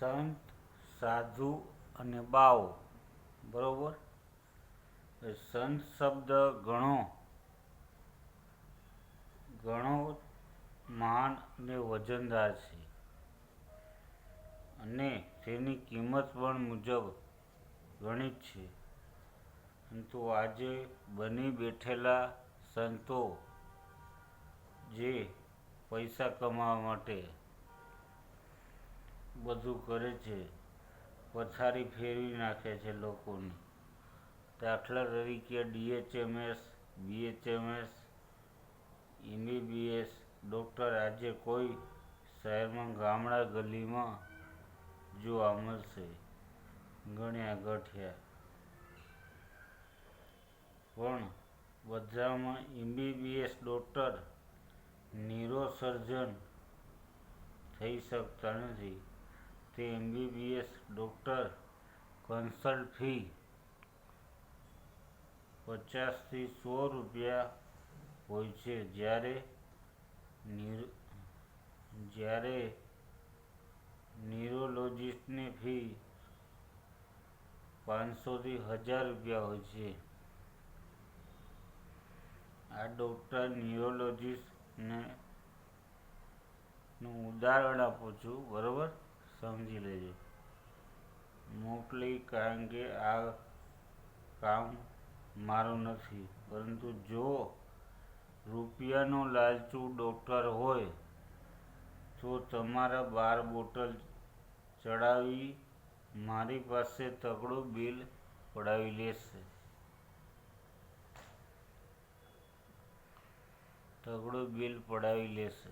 સંત, સાધુ અને બાવો બરોબર? સંત શબ્દ ઘણો ઘણો મહાન અને વજનદાર છે. અને તેની કિંમત પણ મુજબ ઘણી છે. પરંતુ આજે બની બેઠેલા સંતો જે પૈસા કમાવા માટે બધું કરે છે. પથારી ફેરવી નાખે છે લોકોની. દાખલા તરીકે ડીએચએમએસ બીએચએમએસ એમબીબીએસ ડૉક્ટર આજે કોઈ શહેરમાં ગામડા ગલીમાં જોવા મળશે. ગણ્યા ગઠિયા. પણ બધામાં એમબીબીએસ ડૉક્ટર, ન્યુરોસર્જન થઈ શકતા નથી. તે એમબીબીએસ ડૉક્ટર કન્સલ્ટ ફી પચાસથી સો રૂપિયા હોય છે. જ્યારે જ્યારે ન્યુરોલોજિસ્ટની ફી પાંચસોથી હજાર રૂપિયા હોય છે. આ ડૉક્ટર ન્યુરોલોજિસ્ટને, નું ઉદાહરણ આપું છું. બરાબર? સમજી લેજો. મોકલી કારણ કે આ કામ મારું નથી. પરંતુ જો રૂપિયાનો લાલચુ ડૉક્ટર હોય, તો તમારા બાર બોટલ ચડાવી મારી પાસે તગડું બિલ પડાવી લેશે. તગડું બિલ પડાવી લેશે.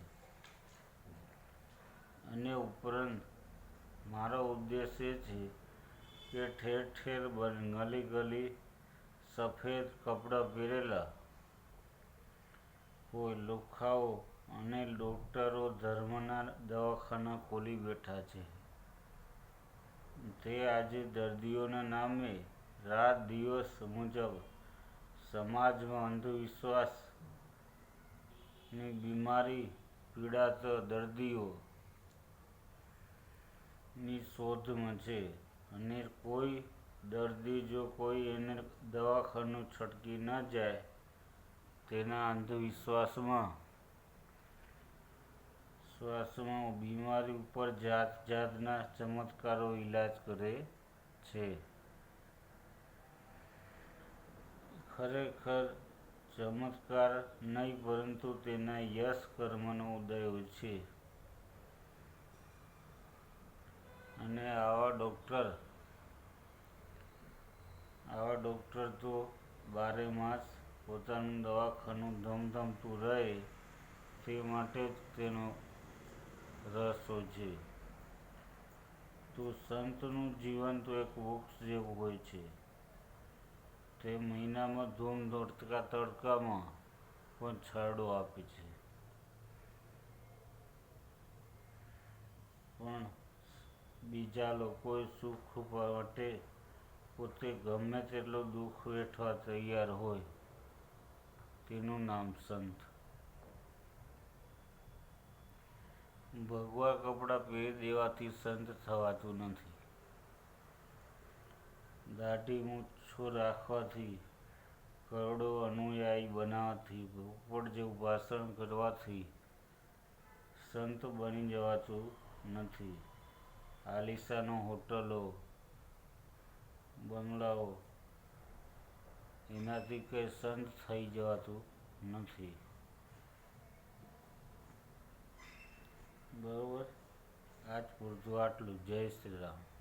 અને ઉપરાંત મારો ઉદ્દેશ એ છે કે ઠેર ઠેર ગલી ગલી સફેદ કપડાં પહેરેલા કોઈ લોખાઓ અને ડૉક્ટરો ધર્મના દવાખાના ખોલી બેઠા છે. તે આજે દર્દીઓના નામે રાત દિવસ મુજબ સમાજમાં અંધવિશ્વાસની બીમારી પીડાતા દર્દીઓ ની શોધમાં છે. અને કોઈ દર્દી જો કોઈ એને દવાખાનું છટકી ન જાય તેના અંધવિશ્વાસમાં. શ્વાસમાં બીમારી ઉપર જાત જાતના ચમત્કારો ઈલાજ કરે છે. ખરેખર ચમત્કાર નહીં, પરંતુ તેના યશ કર્મનો ઉદય છે. અને આવા ડૉક્ટર આવા ડૉક્ટર તો બારે માસ પોતાનું દવાખાનું ધમધમતું રહે તે માટે જ તેનો રહસ્યો છે. તો સંતનું જીવન તો એક વૃક્ષ જેવું હોય છે. તે મહિનામાં ધૂમ ધોડકા તડકામાં પણ છાંયડો આપે છે. પણ બીજા લોકોએ સુખ માટે પોતે ગમે તેટલું દુઃખ વેઠવા તૈયાર હોય, તેનું નામ સંત. ભગવા કપડાં પહેરી દેવાથી સંત થવાતું નથી. દાઢી મૂછો રાખવાથી, કરોડો અનુયાયી બનાવવાથી પોપટ જેવું ભાષણ કરવાથી સંત બની જવાતું નથી. આલિશાનો હોટલો, બંગલાઓ, એનાથી કંઈ સંત થઈ જવાતું નથી. બરાબર? આજ પૂરતું આટલું. જય શ્રી રામ.